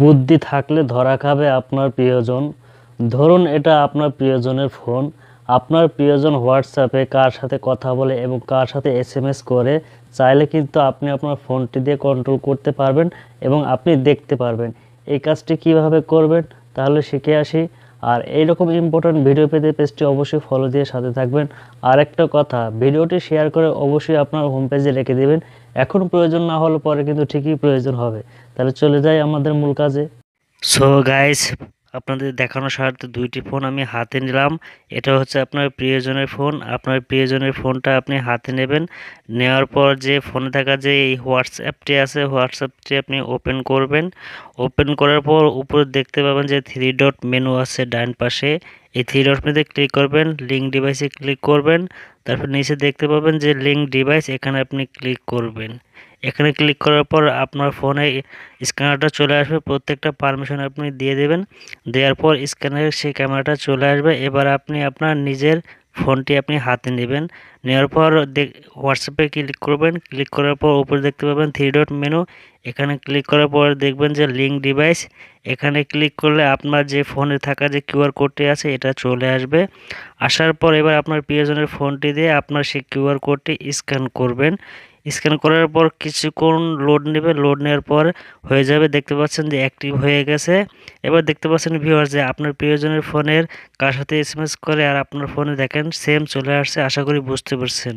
বুদ্ধি থাকলে ধরা খাবে আপনার প্রিয়জন। ধরুন এটা আপনার প্রিয়জনের ফোন। আপনার প্রিয়জন হোয়াটসঅ্যাপে কার সাথে কথা বলে এবং কার সাথে এসএমএস করে, চাইলে কিন্তু আপনি আপনার ফোনটি দিয়ে কন্ট্রোল করতে পারবেন এবং আপনি দেখতে পারবেন। এই কাজটি কীভাবে করবেন? তাহলে শিখে আসি। আর এইরকম ইম্পর্ট্যান্ট ভিডিও পেতে পেজটি অবশ্যই ফলো দিয়ে সাথে থাকবেন। আর একটা কথা ভিডিওটি শেয়ার করে অবশ্যই আপনার হোম পেজে রেখে দেবেন। এখন প্রয়োজন না হলে পরে কিন্তু ঠিকই প্রয়োজন হবে। তাহলে চলে যাই আমাদের মূল কাজে। সো গাইস আপনাদের দেখানোর স্বার্থে দুইটি ফোন আমি হাতে নিলাম। এটা হচ্ছে আপনার প্রিয়জনের ফোন। আপনার প্রিয়জনের ফোনটা আপনি হাতে নেবেন। নেওয়ার পর যে ফোনে থাকা যে এই হোয়াটসঅ্যাপটি আছে, হোয়াটসঅ্যাপটি আপনি ওপেন করবেন। ওপেন করার পর উপরে দেখতে পাবেন যে থ্রি ডট মেনু আছে ডান পাশে। এই থ্রি ডট মেনুতে ক্লিক করবেন লিঙ্ক ডিভাইসে ক্লিক করবেন। তারপর নিচে দেখতে পাবেন যে লিঙ্ক ডিভাইস, এখানে আপনি ক্লিক করবেন। এখানে ক্লিক করার পর আপনার ফোনে স্ক্যানারটা চলে আসবে, প্রত্যেকটা পারমিশন আপনি দিয়ে দেবেন। দেওয়ার পর স্ক্যানারের সেই ক্যামেরাটা চলে আসবে। এবার আপনি আপনার নিজের ফোনটি আপনি হাতে নেবেন। নেওয়ার পর হোয়াটসঅ্যাপে ক্লিক করবেন। ক্লিক করার পর উপরে দেখতে পাবেন থ্রি ডট মেনু এখানে ক্লিক করার পর দেখবেন যে লিঙ্ক ডিভাইস এখানে ক্লিক করলে আপনার যে ফোনে থাকা যে কিউআর কোডটি আছে, এটা চলে আসবে। আসার পর এবার আপনার প্রিয়জনের ফোনটি দিয়ে আপনার সেই কিউআর কোডটি স্ক্যান করবেন। স্ক্যান করার পর কিছুক্ষণ লোড নেবে লোড নেওয়ার পর হয়ে যাবে। দেখতে পাচ্ছেন যে অ্যাক্টিভ হয়ে গেছে। এবার দেখতে পাচ্ছেন ভিউয়ার যে আপনার প্রিয়জনের ফোনের কার সাথে এস করে আর আপনার ফোনে দেখেন সেম চলে আসছে। আশা করি বুঝতে পারছেন।